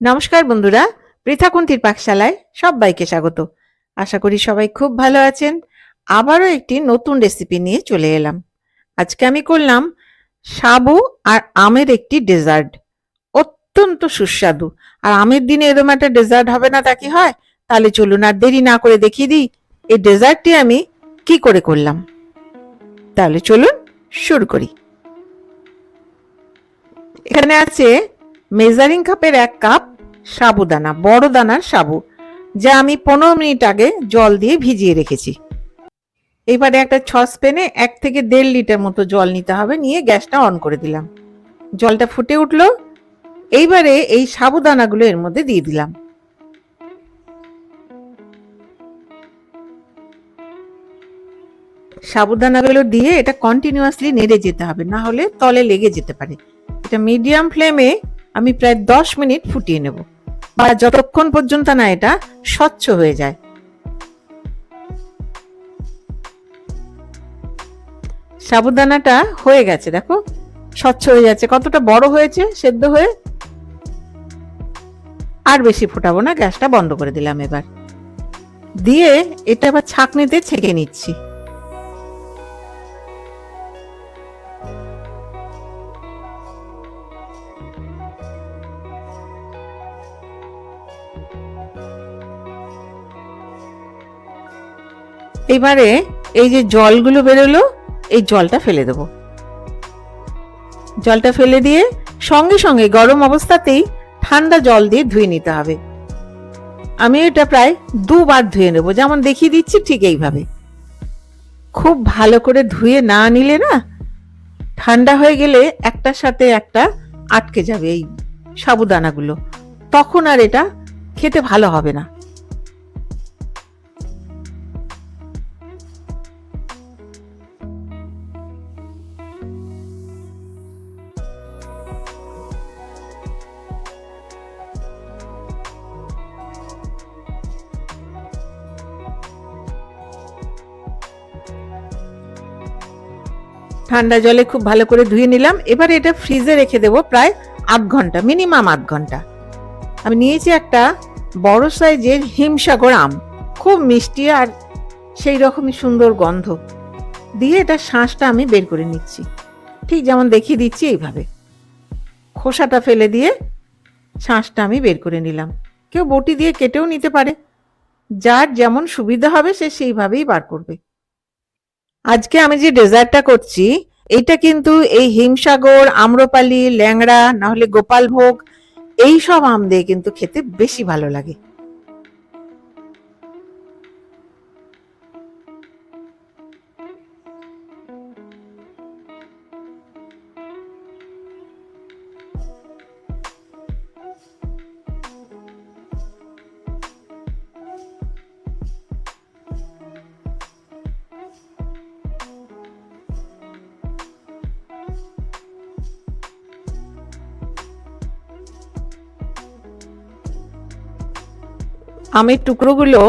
নমস্কার বন্ধুরা, পৃথাকুন্তির পাকশালায় সবাইকে স্বাগত। আশা করি সবাই খুব ভালো আছেন। আবারও একটি নতুন রেসিপি নিয়ে চলে এলাম। আজকে আমি করলাম সাবু আর আমের একটি ডেজার্ট অত্যন্ত সুস্বাদু। আর আমের দিনে এরকম একটা ডেজার্ট হবে না তা কি হয়? তাহলে চলুন আর দেরি না করে দেখিয়ে দিই এই ডেজার্টটি আমি কি করে করলাম। তাহলে চলুন শুরু করি। এখানে আছে মেজারিং কাপের এক কাপ সাবুদানা, বড় দানার সাবু, যা আমি পনেরো মিনিট আগে জল দিয়ে ভিজিয়ে রেখেছি। এবারে একটা সসপ্যানে এক থেকে দেড় লিটার মতো জল নিতে হবে, নিয়ে গ্যাসটা অন করে দিলাম। জলটা ফুটে উঠল। এইবারে এই সাবুদানাগুলো এর মধ্যে দিয়ে দিলাম। সাবুদানাগুলো দিয়ে এটা কন্টিনিউয়াসলি নেড়ে যেতে হবে, না হলে তলে লেগে যেতে পারে। এটা মিডিয়াম ফ্লেমে আমি প্রায় দশ মিনিট ফুটিয়ে নেব। বা যতক্ষণ পর্যন্ত না এটা স্বচ্ছ হয়ে যায়। সাবুদানাটা হয়ে গেছে, দেখো। স্বচ্ছ হয়ে যাচ্ছে। কতটা বড় হয়েছে, সেদ্ধ হয়ে? আর বেশি ফোটাবো না, গ্যাসটা বন্ধ করে দিলাম এবার। দিয়ে এটা আবার ছাঁকনিতে ছেঁকে নিচ্ছি। এবারে এই যে জলগুলো বেরোলো, এই জলটা ফেলে দেব। জলটা ফেলে দিয়ে সঙ্গে সঙ্গে গরম অবস্থাতেই ঠান্ডা জল দিয়ে ধুয়ে নিতে হবে। আমি এটা প্রায় দুবার ধুয়ে নেব, যেমন দেখিয়ে দিচ্ছি ঠিক এইভাবে। খুব ভালো করে ধুয়ে না নিলে না ঠান্ডা হয়ে গেলে একটার সাথে একটা আটকে যাবে এই সাবুদানাগুলো। তখন আর এটা খেতে ভালো হবে না। ঠান্ডা জলে খুব ভালো করে ধুয়ে নিলাম। এবার এটা ফ্রিজে রেখে দেবো প্রায় আধ ঘণ্টা মিনিমাম আধ ঘণ্টা। আমি নিয়েছি একটা বড় সাইজের হিমসাগর আম। খুব মিষ্টি আর সেই রকমই সুন্দর গন্ধ। দিয়ে এটা শাঁসটা আমি বের করে নিচ্ছি। ঠিক যেমন দেখিয়ে দিচ্ছি এইভাবে। খোসাটা ফেলে দিয়ে শাঁসটা আমি বের করে নিলাম। কেউ বটি দিয়ে কেটেও নিতে পারে। যার যেমন সুবিধা হবে সে সেইভাবেই বার করবে। আজকে আমি যে ডেজার্টটা করছি, এটা কিন্তু এই হিমসাগর, আম্রপালি, ল্যাংড়া নাহলে গোপালভোগ গোপাল এই সব আম দিয়ে কিন্তু খেতে বেশি ভালো লাগে। আমের টুকরোগুলো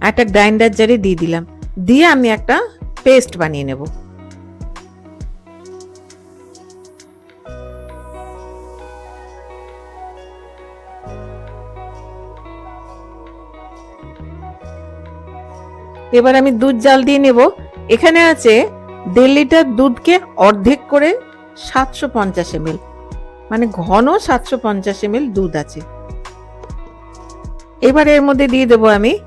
একটা গ্রাইন্ডার জারে দিয়ে দিলাম। দিয়ে আমি একটা পেস্ট বানিয়ে নেব। এবার আমি দুধ জাল দিয়ে নেব। এখানে আছে দেড় লিটার দুধকে অর্ধেক করে সাতশো পঞ্চাশ এমএল। মানে ঘন সাতশো পঞ্চাশ এমএল দুধ আছে। এবার এর মধ্যে দিয়ে দেবো আমি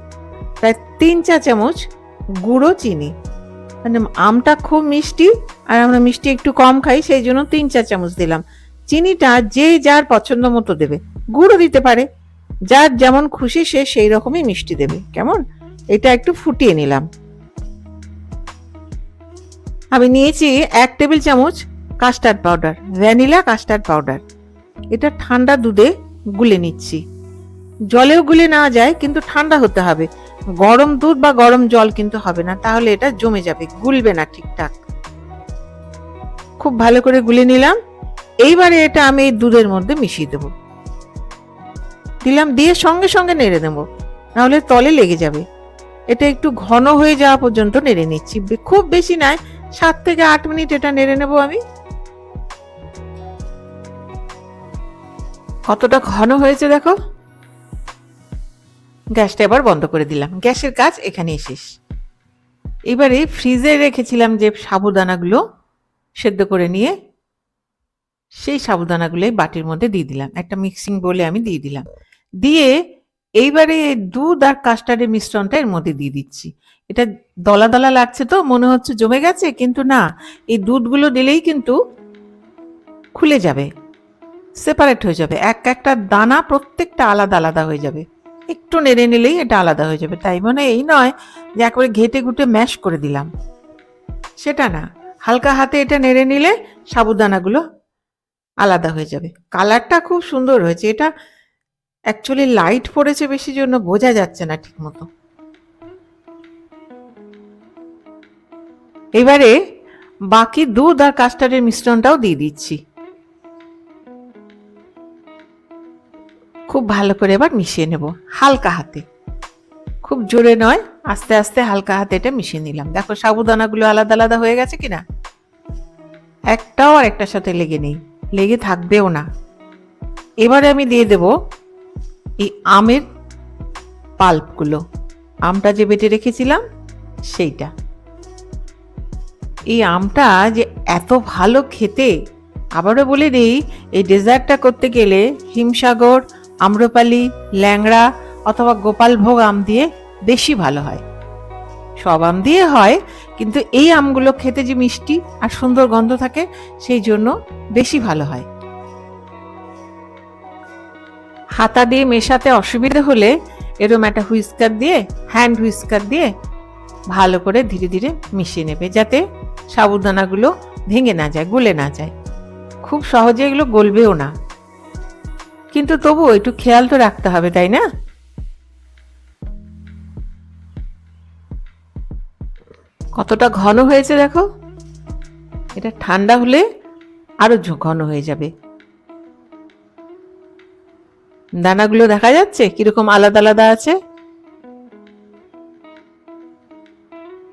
প্রায় তিন চা চামচ গুঁড়ো চিনি। মানে আমটা খুব মিষ্টি আর আমরা মিষ্টি একটু কম খাই, সেই জন্য তিন চা চামচ দিলাম। চিনিটা যে যার পছন্দ মতো দেবে। গুঁড়ো দিতে পারে। যার যেমন খুশি সে সেই রকমই মিষ্টি দেবে। কেমন? এটা একটু ফুটিয়ে নিলাম। আমি নিয়েছি এক টেবিল চামচ custard powder, vanilla custard powder. এটা ঠান্ডা দুধে গুলে নিচ্ছি। জলেও গুলে নেওয়া যায়, কিন্তু ঠান্ডা হতে হবে। গরম দুধ বা গরম জল কিন্তু হবে না, তাহলে এটা জমে যাবে, গুলবে না ঠিকঠাক। খুব ভালো করে গুলে নিলাম। এইবারে এটা আমি এই দুধের মধ্যে মিশিয়ে দেব। দিলাম, দিয়ে সঙ্গে সঙ্গে নেড়ে দেব নাহলে তলে লেগে যাবে। এটা একটু ঘন হয়ে যাওয়া পর্যন্ত নেড়ে নিচ্ছি। খুব বেশি নয়, সাত থেকে আট মিনিট এটা নেড়ে নেব আমি। কতটা ঘন হয়েছে দেখো? গ্যাসটা এবার বন্ধ করে দিলাম। গ্যাসের কাজ এখানেই শেষ। এবারে ফ্রিজে রেখেছিলাম যে সাবুদানাগুলো সেদ্ধ করে নিয়ে সেই সাবুদানাগুলো বাটির মধ্যে দিয়ে দিলাম। একটা মিক্সিং বলে আমি দিয়ে দিলাম। দিয়ে এইবারে দুধ আর কাস্টার্ডের মিশ্রণটা এর মধ্যে দিয়ে দিচ্ছি। এটা দলা দলা লাগছে তো, মনে হচ্ছে জমে গেছে, কিন্তু না, এই দুধগুলো দিলেই কিন্তু খুলে যাবে সেপারেট হয়ে যাবে। এক একটা দানা প্রত্যেকটা আলাদা আলাদা হয়ে যাবে। একটু নেড়ে নিলেই এটা আলাদা হয়ে যাবে। তাই মানে এই নয় যে একবারে ঘেটে ঘুটে ম্যাশ করে দিলাম। সেটা না। হালকা হাতে এটা নেড়ে নিলে সাবুদানাগুলো আলাদা হয়ে যাবে। কালারটা খুব সুন্দর হয়েছে। এটা অ্যাকচুয়ালি লাইট পড়েছে বেশি জন্য, বোঝা যাচ্ছে না ঠিক মতো এবারে বাকি দুধ আর কাস্টার্ডের মিশ্রণটাও দিয়ে দিচ্ছি। খুব ভালো করে এবার মিশিয়ে নেব, হালকা হাতে। খুব জোরে নয়, আস্তে আস্তে হালকা হাতে এটা মিশিয়ে নিলাম। দেখো সাবুদানাগুলো আলাদা আলাদা হয়ে গেছে কিনা? একটাও আর একটার সাথে লেগে নেই, লেগে থাকবেও না। এবারে আমি দিয়ে দেব এই আমের পাল্পগুলো। আমটা যে বেটে রেখেছিলাম, সেইটা। এই আমটা যে এত ভালো খেতে, আবারও বলে দিই, এই ডেজার্টটা করতে গেলে হিমসাগর আম্রপালি, ল্যাংড়া অথবা গোপালভোগ আম দিয়ে বেশি ভালো হয়। সব আম দিয়ে হয়, কিন্তু এই আমগুলো খেতে যে মিষ্টি আর সুন্দর গন্ধ থাকে, সেই জন্য বেশি ভালো হয়। হাতা দিয়ে মেশাতে অসুবিধা হলে এরম একটা হুইস্কার দিয়ে, হ্যান্ড হুইস্কার দিয়ে ভালো করে ধীরে ধীরে মিশিয়ে নেবে, যাতে সাবুদানাগুলো ভেঙে না যায়, গলে না যায়। খুব সহজে এগুলো গলবেও না। কিন্তু তবু একটু খেয়াল তো রাখতে হবে, তাই না? কতটা ঘন হয়েছে দেখো। এটা ঠান্ডা হলে আরও ঝ- ঘন হয়ে যাবে। দানাগুলো দেখা যাচ্ছে? কীরকম আলাদা আলাদা আছে?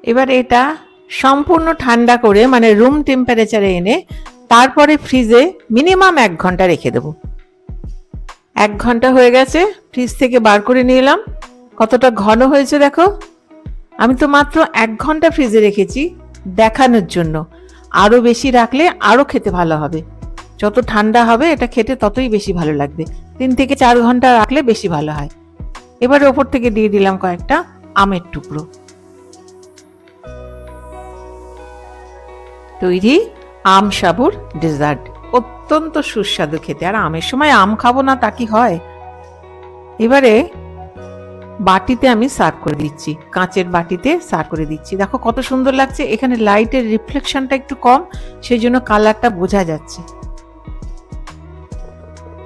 এবার এটা সম্পূর্ণ ঠান্ডা করে মানে রুম টেম্পারেচারে এনে, তারপরে ফ্রিজে মিনিমাম এক ঘণ্টা রেখে দেবো। এক ঘণ্টা হয়ে গেছে ফ্রিজ থেকে বার করে নিয়ে এলাম। কতটা ঘন হয়েছে দেখো। আমি তো মাত্র এক ঘণ্টা ফ্রিজে রেখেছি দেখানোর জন্য। আরও বেশি রাখলে আরও খেতে ভালো হবে। যত ঠান্ডা হবে, এটা খেতে ততই বেশি ভালো লাগবে। তিন থেকে চার ঘণ্টা রাখলে বেশি ভালো হয়। এবারে ওপর থেকে দিয়ে দিলাম কয়েকটা আমের টুকরো। তৈরি আম সাবুর ডেজার্ট অত্যন্ত সুস্বাদু খেতে। আর আমের সময় আম খাব না, তা কি হয়? এবারে বাটিতে আমি সার্ভ করে দিচ্ছি। কাঁচের বাটিতে সার্ভ করে দিচ্ছি। দেখো কত সুন্দর লাগছে। এখানে লাইটের রিফ্লেকশনটা একটু কম সেই জন্য কালারটা বোঝা যাচ্ছে।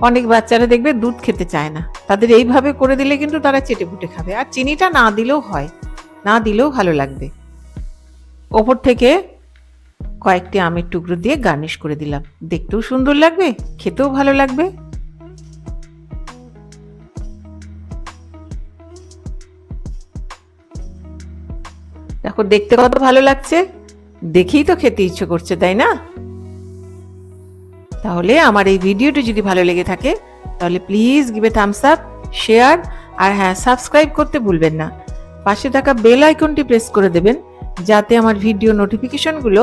অনেক বাচ্চারা দেখবে দুধ খেতে চায় না। তাদের এইভাবে করে দিলে কিন্তু তারা চেটে পুটে খাবে। আর চিনিটা না দিলেও হয়। না দিলেও ভালো লাগবে। ওপর থেকে কয়েকটি আমের টুকরো দিয়ে গার্নিশ করে দিলাম। দেখতেও সুন্দর লাগবে, খেতেও ভালো লাগবে। দেখো, দেখতে কত ভালো লাগছে। দেখেই তো খেতে ইচ্ছে করছে, তাই না? তাহলে আমার এই ভিডিওটি যদি ভালো লেগে থাকে, তাহলে please give thumbs up share আর হ্যাঁ সাবস্ক্রাইব করতে ভুলবেন না। পাশে থাকা বেল আইকনটি প্রেস করে দেবেন, যাতে আমার ভিডিও নোটিফিকেশনগুলো